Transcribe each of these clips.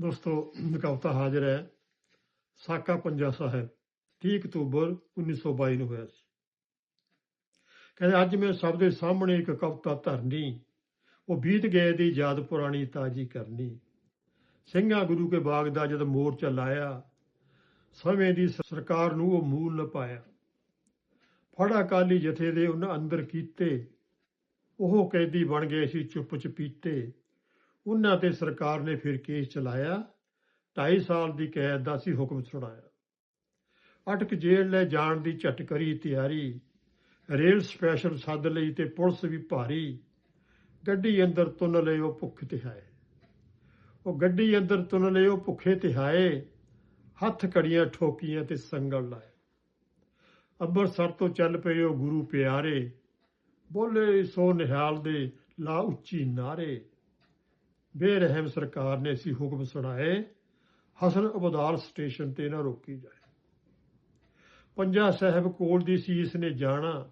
ਦੋਸਤੋ ਕਵਿਤਾ ਹਾਜ਼ਰ ਹੈ ਸਾਕਾ ਪੰਜਾ ਸਾਹਿਬ 30 ਅਕਤੂਬਰ 1922 ਨੂੰ ਹੋਇਆ ਸੀ। ਕਹਿੰਦੇ, ਅੱਜ ਮੈਂ ਸਭ ਦੇ ਸਾਹਮਣੇ ਇੱਕ ਕਵਿਤਾ ਧਰਨੀ, ਉਹ ਬੀਤ ਗਏ ਦੀ ਯਾਦ ਪੁਰਾਣੀ ਤਾਜੀ ਕਰਨੀ। ਸਿੰਘਾਂ ਗੁਰੂ ਕੇ ਬਾਗ ਦਾ ਜਦ ਮੋਰਚਾ ਲਾਇਆ, ਸਮੇਂ ਦੀ ਸਰਕਾਰ ਨੂੰ ਉਹ ਮੂਲ ਨ ਪਾਇਆ। ਫੜਾ ਕਾਲੀ ਜਥੇ ਦੇ ਉਹਨਾਂ ਅੰਦਰ ਕੀਤੇ, ਉਹ ਕੈਦੀ ਬਣ ਗਏ ਸੀ ਚੁੱਪ ਚਪੀਤੇ ਉਹਨਾਂ ਤੇ ਸਰਕਾਰ ਨੇ ਫਿਰ ਕੇਸ ਚਲਾਇਆ। 2.5 ਸਾਲ ਦੀ ਕੈਦ ਦਾ ਸੀ ਹੁਕਮ ਸੁਣਾਇਆ। ਅਟਕ ਜੇਲ੍ਹ ਲੈ ਜਾਣ ਦੀ ਝਟਕਰੀ ਤਿਆਰੀ। ਰੇਲ ਸਪੈਸ਼ਲ ਸੱਦ ਲਈ ਤੇ ਪੁਲਿਸ ਵੀ ਭਾਰੀ। ਗੱਡੀ ਅੰਦਰ ਤੁੰਨ ਲਏ ਉਹ ਭੁੱਖ ਤਿਹਾਏ ਉਹ ਗੱਡੀ ਅੰਦਰ ਤੁੰਨ ਲਏ ਉਹ ਭੁੱਖੇ ਤਿਹਾਏ ਹੱਥ ਕੜੀਆਂ ਠੋਕੀਆਂ ਤੇ ਸੰਗਲ ਲਾਏ ਅੰਮ੍ਰਿਤਸਰ ਤੋਂ ਚੱਲ ਪਏ ਉਹ ਗੁਰੂ ਪਿਆਰੇ। ਬੋਲੇ ਸੋ ਨਿਹਾਲ ਦੇ, ਲਾ ਉੱਚੀ ਨਾਰੇ। ਬੇਰਹਿਮ ਸਰਕਾਰ ਨੇ ਸੀ ਹੁਕਮ ਸੁਣਾਏ, ਹਸਨ ਅਬਦਾਲ ਸਟੇਸ਼ਨ ਤੇ ਨਾ ਰੋਕੀ ਜਾਏ। ਪੰਜਾ ਸਾਹਿਬ ਕੋਲ ਦੀ ਸੀਸ ਨੇ ਜਾਣਾ,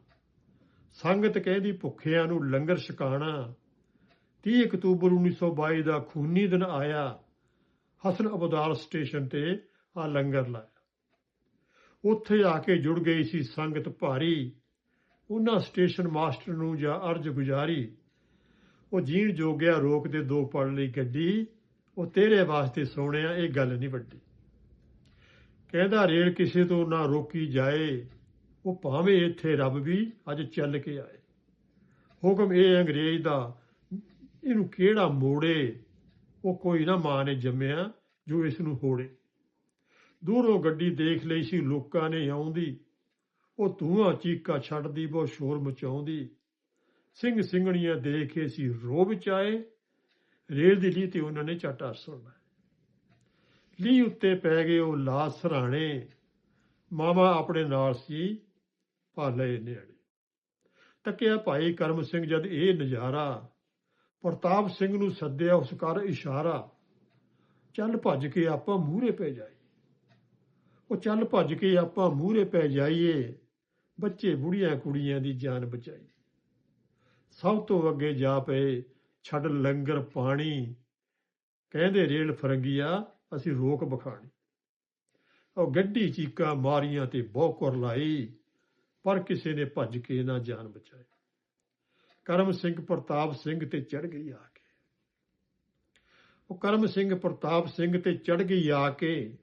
ਸੰਗਤ ਕਹਿੰਦੀ ਭੁੱਖਿਆਂ ਨੂੰ ਲੰਗਰ ਛਕਾਣਾ। 30 ਅਕਤੂਬਰ 1922 ਦਾ ਖੂਨੀ ਦਿਨ ਆਇਆ, ਹਸਨ ਅਬਦਾਲ ਸਟੇਸ਼ਨ ਤੇ ਆ ਲੰਗਰ ਲਾਇਆ। ਉੱਥੇ ਆ ਕੇ ਜੁੜ ਗਈ ਸੀ ਸੰਗਤ ਭਾਰੀ, ਉਹਨਾਂ ਸਟੇਸ਼ਨ ਮਾਸਟਰ ਨੂੰ ਜਾਂ ਅਰਜ ਗੁਜ਼ਾਰੀ ਉਹ ਜੀਣ ਜੋਗਿਆ ਰੋਕ ਦੇ ਦੋ ਪੜ ਲਈ ਗੱਡੀ, ਉਹ ਤੇਰੇ ਵਾਸਤੇ ਸੋਹਣਿਆ, ਇਹ ਗੱਲ ਨਹੀਂ ਵੱਡੀ। ਕਹਿੰਦਾ, ਰੇਲ ਕਿਸੇ ਤੋਂ ਨਾ ਰੋਕੀ ਜਾਏ, ਉਹ ਭਾਵੇਂ ਇੱਥੇ ਰੱਬ ਵੀ ਅੱਜ ਚੱਲ ਕੇ ਆਏ। ਹੁਕਮ ਇਹ ਅੰਗਰੇਜ਼ ਦਾ, ਇਹਨੂੰ ਕਿਹੜਾ ਮੋੜੇ? ਉਹ ਕੋਈ ਨਾ ਮਾਂ ਨੇ ਜੰਮਿਆ, ਜੋ ਇਸ ਨੂੰ ਹੋੜੇ। ਦੂਰੋਂ ਗੱਡੀ ਦੇਖ ਲਈ ਸੀ, ਲੋਕਾਂ ਨੇ ਆਉਂਦੀ। ਉਹ ਧੂਆਂ ਚੀਕਾ ਛੱਡਦੀ, ਬਹੁਤ ਸ਼ੋਰ ਮਚਾਉਂਦੀ। ਸਿੰਘ ਸਿੰਘਣੀਆਂ ਦੇਖ ਕੇ ਸੀ ਰੋ ਵਿੱਚ ਆਏ। ਰੇਲ ਦੀ ਲੀ ਤੇ ਉਹਨਾਂ ਨੇ ਝਟਾ ਸੁਣਨਾ ਲੀ ਉੱਤੇ ਪੈ ਗਏ ਉਹ ਲਾਸ ਸਰਾਣੇ। ਮਾਮਾ ਆਪਣੇ ਨਾਲ ਸੀ ਭਾਲੇ ਨਿਆਣੇ। ਤੱਕਿਆ ਭਾਈ ਕਰਮ ਸਿੰਘ ਜਦ ਇਹ ਨਜ਼ਾਰਾ, ਪ੍ਰਤਾਪ ਸਿੰਘ ਨੂੰ ਸੱਦਿਆ ਉਸ ਕਰ ਇਸ਼ਾਰਾ, ਚੱਲ ਭੱਜ ਕੇ ਆਪਾਂ ਮੂਹਰੇ ਪੈ ਜਾਈ ਉਹ ਚੱਲ ਭੱਜ ਕੇ ਆਪਾਂ ਮੂਹਰੇ ਪੈ ਜਾਈਏ, ਬੱਚੇ ਬੁੜੀਆਂ ਕੁੜੀਆਂ ਦੀ ਜਾਨ ਬਚਾਈ ਸਭ ਤੋਂ ਅੱਗੇ ਜਾ ਪਏ, ਛੱਡ ਲੰਗਰ ਪਾਣੀ। ਕਹਿੰਦੇ ਰੇਲ ਫਰੰਗੀਆ ਅਸੀਂ ਰੋਕ ਬਖਾਣੀ ਉਹ ਗੱਡੀ ਚੀਕਾਂ ਮਾਰੀਆਂ ਤੇ ਬਹੁਕਰ ਲਾਈ, ਪਰ ਕਿਸੇ ਨੇ ਭੱਜ ਕੇ ਨਾ ਜਾਨ ਬਚਾਈ। ਕਰਮ ਸਿੰਘ ਪ੍ਰਤਾਪ ਸਿੰਘ ਤੇ ਚੜ ਗਈ ਆ ਕੇ। ਉਹ ਕਰਮ ਸਿੰਘ ਪ੍ਰਤਾਪ ਸਿੰਘ ਤੇ ਚੜ ਗਈ ਆ ਕੇ,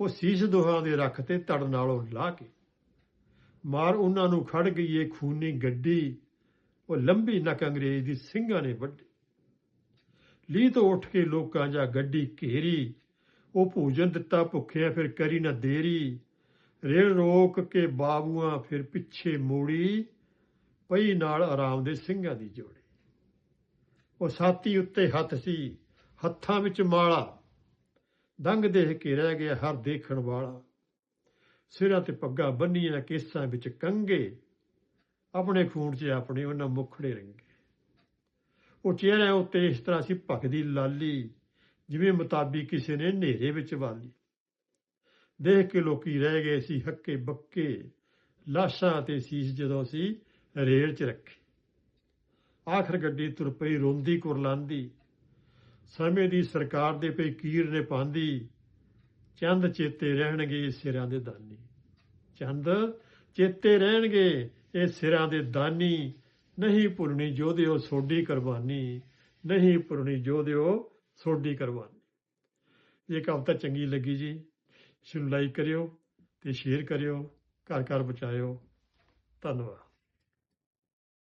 ਉਹ ਸੀਸ ਦੋਹਾਂ ਦੇ ਰੱਖ ਤੇ ਤੜ ਨਾਲੋਂ ਲਾ ਕੇ। ਮਾਰ ਉਹਨਾਂ ਨੂੰ ਖੜ ਗਈ ਏ ਖੂਨੀ ਗੱਡੀ। ਉਹ ਲੰਬੀ ਨੱਕ ਅੰਗਰੇਜ਼ ਦੀ ਸਿੰਘਾਂ ਨੇ ਵੱਢੀ। ਲੀ ਤੋਂ ਉੱਠ ਕੇ ਲੋਕਾਂ ਜਾਂ ਗੱਡੀ ਘੇਰੀ। ਉਹ ਭੋਜਨ ਦਿੱਤਾ, ਭੁੱਖਿਆ ਫਿਰ ਕਰੀ ਨਾ ਦੇਰੀ। ਰੇਲ ਰੋਕ ਕੇ ਬਾਬੂਆਂ ਫਿਰ ਪਿੱਛੇ ਮੋੜੀ। ਪਈ ਨਾਲ ਆਰਾਮ ਦੇ ਸਿੰਘਾਂ ਦੀ ਜੋੜੀ। ਉਹ ਸਾਥੀ ਉੱਤੇ ਹੱਥ ਸੀ, ਹੱਥਾਂ ਵਿੱਚ ਮਾਲਾ। ਦੰਗ ਦੇਖ ਕੇ ਰਹਿ ਗਿਆ ਹਰ ਦੇਖਣ ਵਾਲਾ। ਸਿਰਾਂ ਤੇ ਪੱਗਾਂ ਬੰਨੀਆਂ, ਕੇਸਾਂ ਵਿੱਚ ਕੰਗੇ ਆਪਣੇ ਖੂਨ 'ਚ ਆਪਣੇ ਉਹਨਾਂ ਮੁਖੜੇ ਰੰਗੇ। ਉਹ ਚਿਹਰਿਆਂ ਉੱਤੇ ਇਸ ਤਰ੍ਹਾਂ ਸੀ ਭਖਦੀ ਲਾਲੀ, ਜਿਵੇਂ ਮੁਤਾਬੀ ਕਿਸੇ ਨੇ ਹਨੇਰੇ ਵਿੱਚ ਵਾਲੀ। ਦੇਖ ਕੇ ਲੋਕੀ ਰਹਿ ਗਏ ਸੀ ਹੱਕੇ ਬੱਕੇ, ਲਾਸ਼ਾਂ ਤੇ ਸੀਸ ਜਦੋਂ ਸੀ ਰੇਲ 'ਚ ਰੱਖੇ। ਆਖਰ ਗੱਡੀ ਤੁਰ ਪਈ, ਰੋਂਦੀ ਕੁਰਲਾਂਦੀ। ਸਮੇਂ ਦੀ ਸਰਕਾਰ ਦੇ ਪਈ ਕੀਰ ਨੇ ਪਾਂਦੀ, ਚੰਦ ਚੇਤੇ ਰਹਿਣਗੇ ਸਿਰਾਂ ਦੇ ਦਾਨੀ। ਚੰਦ ਚੇਤੇ ਰਹਿਣਗੇ ਇਹ ਸਿਰਾਂ ਦੇ ਦਾਨੀ, ਨਹੀਂ ਭੁੱਲਣੀ ਜੋਧਿਓ ਸੋਡੀ ਕੁਰਬਾਨੀ, ਨਹੀਂ ਭੁੱਲਣੀ ਜੋਧਿਓ ਸੋਡੀ ਕੁਰਬਾਨੀ। ਇਹ ਕਵਿਤਾ ਚੰਗੀ ਲੱਗੀ ਜੀ। ਇਸ ਨੂੰ ਲਾਈਕ ਕਰਿਓ ਤੇ ਸ਼ੇਅਰ ਕਰਿਓ, ਘਰ ਘਰ ਬਚਾਇਓ ਧੰਨਵਾਦ।